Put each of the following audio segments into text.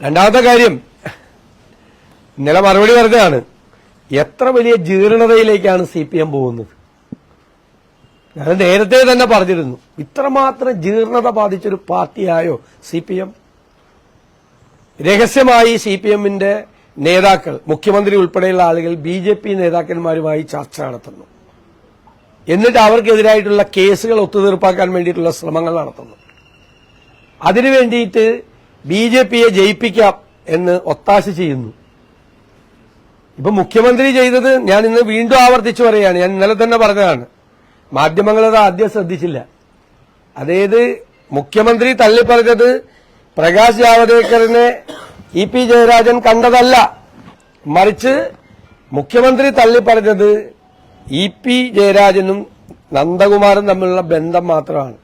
രണ്ടാമത്തെ കാര്യം ഇന്നലെ മറുപടി പറഞ്ഞതാണ് എത്ര വലിയ ജീർണതയിലേക്കാണ് സി പി എം പോകുന്നത്? ഞാൻ നേരത്തെ തന്നെ പറഞ്ഞിരുന്നു ഇത്രമാത്രം ജീർണത ബാധിച്ചൊരു പാർട്ടിയായോ സി പി എം രഹസ്യമായി സി പി എമ്മിന്റെ നേതാക്കൾ മുഖ്യമന്ത്രി ഉൾപ്പെടെയുള്ള ആളുകൾ ബി ജെ പി നേതാക്കന്മാരുമായി ചർച്ച നടത്തുന്നു. എന്നിട്ട് അവർക്കെതിരായിട്ടുള്ള കേസുകൾ ഒത്തുതീർപ്പാക്കാൻ വേണ്ടിയിട്ടുള്ള ശ്രമങ്ങൾ നടത്തുന്നു. അതിനു വേണ്ടിയിട്ട് ബി ജെ പിയെ ജയിപ്പിക്കാം എന്ന് ഒത്താശ ചെയ്യുന്നു. ഇപ്പൊ മുഖ്യമന്ത്രി ചെയ്തത് ഞാൻ ഇന്ന് വീണ്ടും ആവർത്തിച്ചു പറയുകയാണ്. ഞാൻ ഇന്നലെ തന്നെ പറഞ്ഞതാണ്. മാധ്യമങ്ങൾ അത് ആദ്യം ശ്രദ്ധിച്ചില്ല. അതായത് മുഖ്യമന്ത്രി തള്ളിപ്പറഞ്ഞത് പ്രകാശ് ജാവദേക്കറിനെ ഇ പി ജയരാജൻ കണ്ടതല്ല. മറിച്ച് മുഖ്യമന്ത്രി തള്ളിപ്പറഞ്ഞത് ഇ പി ജയരാജനും നന്ദകുമാറും തമ്മിലുള്ള ബന്ധം മാത്രമാണ്.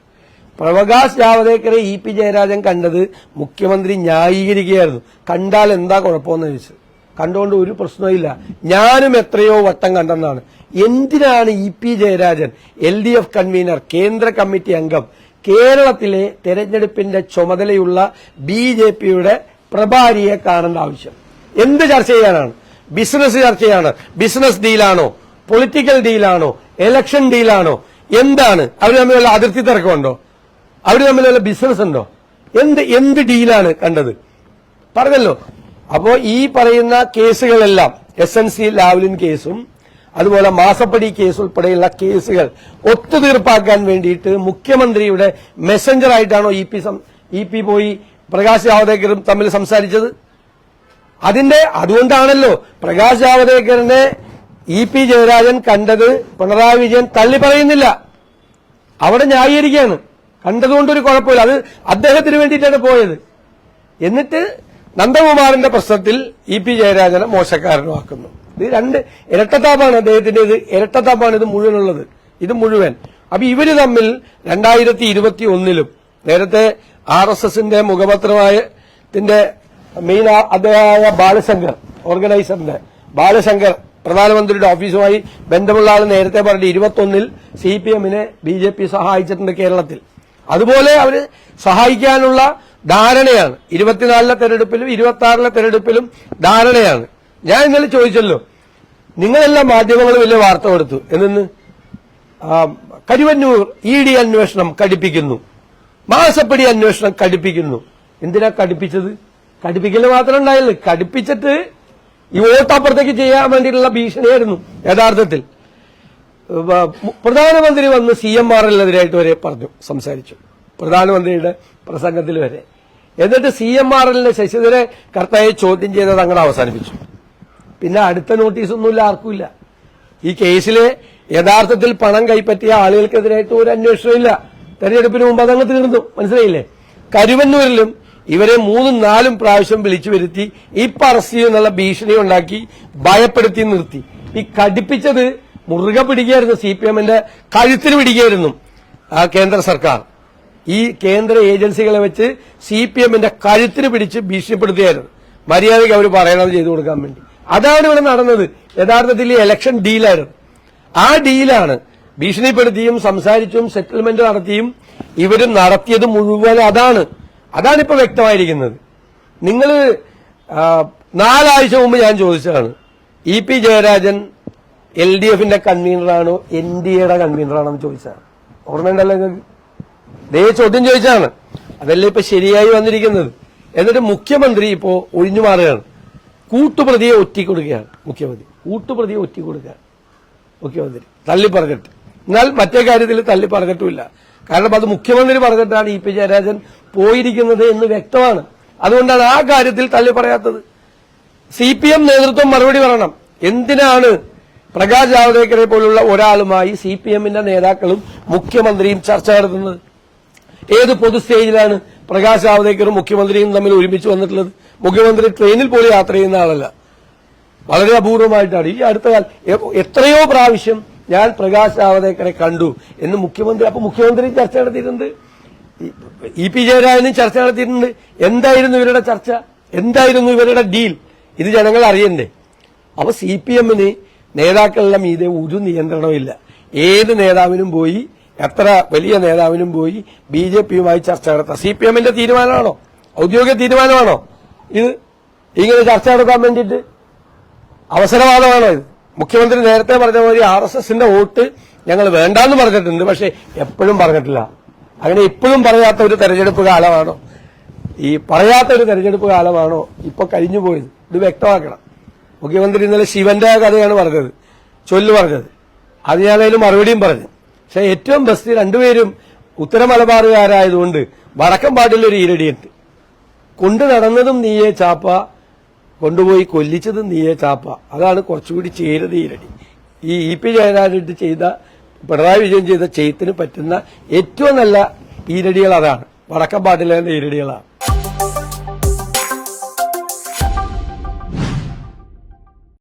പ്രകാശ് ജാവദേക്കറെ ഇ പി ജയരാജൻ കണ്ടത് മുഖ്യമന്ത്രി ന്യായീകരിക്കുകയായിരുന്നു. കണ്ടാൽ എന്താ കുഴപ്പമെന്ന് ചോദിച്ചു. കണ്ടുകൊണ്ട് ഒരു പ്രശ്നമില്ല ഞാനും എത്രയോ വട്ടം കണ്ടെന്നാണ്. എന്തിനാണ് E P Jayarajan L D F convener കേന്ദ്ര കമ്മിറ്റി അംഗം കേരളത്തിലെ തെരഞ്ഞെടുപ്പിന്റെ ചുമതലയുള്ള ബി ജെ പിയുടെ പ്രഭാരിയെ കാണേണ്ട ആവശ്യം? എന്ത് ചർച്ച ചെയ്യാനാണ്? ബിസിനസ് ചർച്ചയാണ് ബിസിനസ് ഡീലാണോ? പൊളിറ്റിക്കൽ ഡീലാണോ? എലക്ഷൻ ഡീലാണോ? എന്താണ്? അവർ തമ്മിലുള്ള അതിർത്തി തർക്കമുണ്ടോ? അവർ തമ്മിലുള്ള ബിസിനസ് ഉണ്ടോ? എന്ത് എന്ത് ഡീലാണ് കണ്ടത്? പറഞ്ഞല്ലോ. അപ്പോ ഈ പറയുന്ന കേസുകളെല്ലാം എസ് എൻ സി ലാവ്ലിൻ കേസും അതുപോലെ മാസപ്പടി കേസ് ഉൾപ്പെടെയുള്ള കേസുകൾ ഒത്തുതീർപ്പാക്കാൻ വേണ്ടിയിട്ട് മുഖ്യമന്ത്രിയുടെ മെസ്സഞ്ചർ ആയിട്ടാണോ ഇ പി ഇ പി പോയി പ്രകാശ് ജാവദേക്കറും തമ്മിൽ സംസാരിച്ചത്? അതിന്റെ അതുകൊണ്ടാണല്ലോ പ്രകാശ് ജാവദേക്കറിനെ ഇ പി ജയരാജൻ കണ്ടത് പിണറായി വിജയൻ തള്ളി പറയുന്നില്ല അവിടെ ന്യായീകരിക്കുകയാണ്. കണ്ടതുകൊണ്ടൊരു കുഴപ്പമില്ല. അത് അദ്ദേഹത്തിന് വേണ്ടിയിട്ടാണ് പോയത്. എന്നിട്ട് നന്ദകുമാറിന്റെ പ്രശ്നത്തിൽ ഇ പി ജയരാജനെ മോശക്കാരനുമാക്കുന്നു. ഇത് രണ്ട് ഇരട്ടത്താപ്പാണ് അദ്ദേഹത്തിന്റെ ഇത് ഇരട്ടത്താപ്പാണ് ഇത് മുഴുവനുള്ളത്. ഇത് മുഴുവൻ. അപ്പൊ ഇവർ തമ്മിൽ രണ്ടായിരത്തി ഇരുപത്തി ഒന്നിലും നേരത്തെ ആർ എസ് എസിന്റെ മുഖപത്രമായ മെയിൻ അദ്ദേഹമായ ബാലശങ്കർ ഓർഗനൈസറിന്റെ ബാലശങ്കർ പ്രധാനമന്ത്രിയുടെ ഓഫീസുമായി ബന്ധമുള്ള ആൾ നേരത്തെ പറഞ്ഞു ഇരുപത്തൊന്നിൽ സി പി എമ്മിനെ ബി ജെ പി സഹായിച്ചിട്ടുണ്ട് കേരളത്തിൽ. അതുപോലെ അവർ സഹായിക്കാനുള്ള ധാരണയാണ്. ഇരുപത്തിനാലിലെ തെരഞ്ഞെടുപ്പിലും ഇരുപത്തി ആറിലെ തെരഞ്ഞെടുപ്പിലും ധാരണയാണ്. ഞാൻ ഇന്നലെ ചോദിച്ചല്ലോ നിങ്ങളെല്ലാം മാധ്യമങ്ങൾ വലിയ വാർത്ത കൊടുത്തു. എന്നിന്ന് കരുവന്നൂർ ഇ ഡി അന്വേഷണം കടുപ്പിക്കുന്നു. മാസപ്പടി അന്വേഷണം കടുപ്പിക്കുന്നു. എന്തിനാ കടുപ്പിച്ചത്? കടുപ്പിക്കൽ മാത്രം ഉണ്ടായല്ലോ. കടുപ്പിച്ചിട്ട് ഈ വോട്ടപ്പുറത്തേക്ക് ചെയ്യാൻ വേണ്ടിയിട്ടുള്ള ഭീഷണിയായിരുന്നു യഥാർത്ഥത്തിൽ. പ്രധാനമന്ത്രി വന്ന് സി എം ആർ എല്ലിനെതിരായിട്ട് വരെ പറഞ്ഞു സംസാരിച്ചു. പ്രധാനമന്ത്രിയുടെ പ്രസംഗത്തിൽ വരെ. എന്നിട്ട് സി എം ആർ എല്ലിനെ ശശിധരെ കർത്തായെ ചോദ്യം ചെയ്തത് അങ്ങനെ അവസാനിപ്പിച്ചു. പിന്നെ അടുത്ത നോട്ടീസൊന്നുമില്ല ആർക്കുമില്ല. ഈ കേസിലെ യഥാർത്ഥത്തിൽ പണം കൈപ്പറ്റിയ ആളുകൾക്കെതിരായിട്ട് ഒരു അന്വേഷണമില്ല. തെരഞ്ഞെടുപ്പിന് മുമ്പ് അതങ്ങ് തീർന്നു. മനസ്സിലായില്ലേ? കരുവന്നൂരിലും ഇവരെ മൂന്നും നാലും പ്രാവശ്യം വിളിച്ചു വരുത്തി ഇപ്പൊ അറസ്റ്റ് ചെയ്യുന്നുള്ള ഭീഷണി ഉണ്ടാക്കി ഭയപ്പെടുത്തി നിർത്തി. ഈ കടുപ്പിച്ചത് മുറുകെ പിടിക്കുകയായിരുന്നു സി പി എമ്മിന്റെ കഴുത്തിന് പിടിക്കുകയായിരുന്നു ആ കേന്ദ്ര സർക്കാർ. ഈ കേന്ദ്ര ഏജൻസികളെ വെച്ച് സി പി എമ്മിന്റെ കഴുത്തിന് പിടിച്ച് ഭീഷണിപ്പെടുത്തുകയായിരുന്നു. മര്യാദയ്ക്ക് അവർ പറയണത് ചെയ്തു കൊടുക്കാൻ വേണ്ടി. അതാണ് ഇവിടെ നടന്നത്. യഥാർത്ഥത്തിൽ ഈ ഇലക്ഷൻ ഡീലായിരുന്നു ആ ഡീലാണ് ഭീഷണിപ്പെടുത്തിയും സംസാരിച്ചും സെറ്റിൽമെന്റ് നടത്തിയും ഇവരും നടത്തിയത് മുഴുവൻ അതാണ്. അതാണ് ഇപ്പൊ വ്യക്തമായിരിക്കുന്നത്. നിങ്ങൾ നാലാഴ്ച മുമ്പ് ഞാൻ ചോദിച്ചതാണ്. E P Jayarajan L D എഫിന്റെ കൺവീനറാണോ എൻ ഡി എയുടെ കൺവീനറാണോ എന്ന് ചോദിച്ചാണ് ഓർമ്മയുണ്ടല്ലോ നിങ്ങൾക്ക്? ദേ ചോദ്യം ചോദിച്ചാണ്. അതല്ലേ ഇപ്പൊ ശരിയായി വന്നിരിക്കുന്നത്? എന്നിട്ട് മുഖ്യമന്ത്രി ഇപ്പോ ഒഴിഞ്ഞു മാറുകയാണ്. കൂട്ടുപ്രതിയെ ഒറ്റിക്കൊടുക്കുകയാണ് മുഖ്യമന്ത്രി. കൂട്ടുപ്രതിയെ ഒറ്റിക്കൊടുക്കുകയാണ് മുഖ്യമന്ത്രി. തള്ളി പറഞ്ഞിട്ട് എന്നാൽ മറ്റേ കാര്യത്തിൽ തള്ളി പറഞ്ഞിട്ടുമില്ല കാരണം അത് മുഖ്യമന്ത്രി പറഞ്ഞിട്ടാണ് ഇ പി ജയരാജൻ പോയിരിക്കുന്നത് എന്ന് വ്യക്തമാണ്. അതുകൊണ്ടാണ് ആ കാര്യത്തിൽ തള്ളി പറയാത്തത് സി പി എം നേതൃത്വം മറുപടി പറയണം. എന്തിനാണ് പ്രകാശ് ജാവദേക്കറെ പോലുള്ള ഒരാളുമായി സി പി എമ്മിന്റെ നേതാക്കളും മുഖ്യമന്ത്രിയും ചർച്ച നടത്തുന്നത്. ഏത് പൊതു സ്റ്റേജിലാണ് പ്രകാശ് ജാവദേക്കറും മുഖ്യമന്ത്രിയും തമ്മിൽ ഒരുമിച്ച് വന്നിട്ടുള്ളത്? മുഖ്യമന്ത്രി ട്രെയിനിൽ പോലും യാത്ര ചെയ്യുന്ന ആളല്ല. വളരെ അപൂർവമായിട്ടാണ്. ഈ അടുത്ത കാലം എത്രയോ പ്രാവശ്യം ഞാൻ പ്രകാശ് ജാവദേക്കറെ കണ്ടു എന്ന് മുഖ്യമന്ത്രി അപ്പൊ മുഖ്യമന്ത്രി ചർച്ച നടത്തിയിട്ടുണ്ട്. ഇ പി ജയരാജനും ചർച്ച നടത്തിയിട്ടുണ്ട്. എന്തായിരുന്നു ഇവരുടെ ചർച്ച? എന്തായിരുന്നു ഇവരുടെ ഡീൽ? ഇത് ജനങ്ങൾ അറിയണ്ടേ. അപ്പൊ സി പി എമ്മിന് നേതാക്കളുടെ മീതെ ഒരു നിയന്ത്രണമില്ല ഏത് നേതാവിനും പോയി എത്ര വലിയ നേതാവിനും പോയി ബി ജെ പിയുമായി ചർച്ച നടത്താം. സി പി എമ്മിന്റെ തീരുമാനമാണോ? ഔദ്യോഗിക തീരുമാനമാണോ? ഇത് ഇങ്ങനെ ചർച്ച നടത്താൻ വേണ്ടിയിട്ട് അവസരവാദമാണോ ഇത്? മുഖ്യമന്ത്രി നേരത്തെ പറഞ്ഞ പോലെ ആർ എസ് എസിന്റെ വോട്ട് ഞങ്ങൾ വേണ്ടാന്ന് പറഞ്ഞിട്ടുണ്ട് പക്ഷെ എപ്പോഴും പറഞ്ഞിട്ടില്ല. അങ്ങനെ ഇപ്പോഴും പറയാത്ത ഒരു തെരഞ്ഞെടുപ്പ് കാലമാണോ? ഈ പറയാത്ത ഒരു തെരഞ്ഞെടുപ്പ് കാലമാണോ ഇപ്പൊ കഴിഞ്ഞു പോയത് ഇത് വ്യക്തമാക്കണം. മുഖ്യമന്ത്രി ഇന്നലെ ശിവന്റെ കഥയാണ് പറഞ്ഞത്. ചൊല്ല് പറഞ്ഞത്. അത് അതിന് മറുപടിയും പറഞ്ഞു. പക്ഷെ ഏറ്റവും ബെസ്റ്റ് രണ്ടുപേരും ഉത്തര മലബാറുകാരായതുകൊണ്ട് വടക്കം പാട്ടിലൊരു ഈരടിയുണ്ട് കൊണ്ടു നടന്നതും നീയെ ചാപ്പ കൊണ്ടുപോയി കൊല്ലിച്ചതും നീയെ ചാപ്പ. അതാണ് കുറച്ചുകൂടി ചേരുന്ന ഈരടി. ഈ ഇ പി ജയരാജൻ ചെയ്ത പിണറായി വിജയൻ ചെയ്ത ചെയ്ത്തിന് പറ്റുന്ന ഏറ്റവും നല്ല ഈരടികൾ അതാണ്. വടക്കം പാട്ടിലെ ഈരടികളാണ്.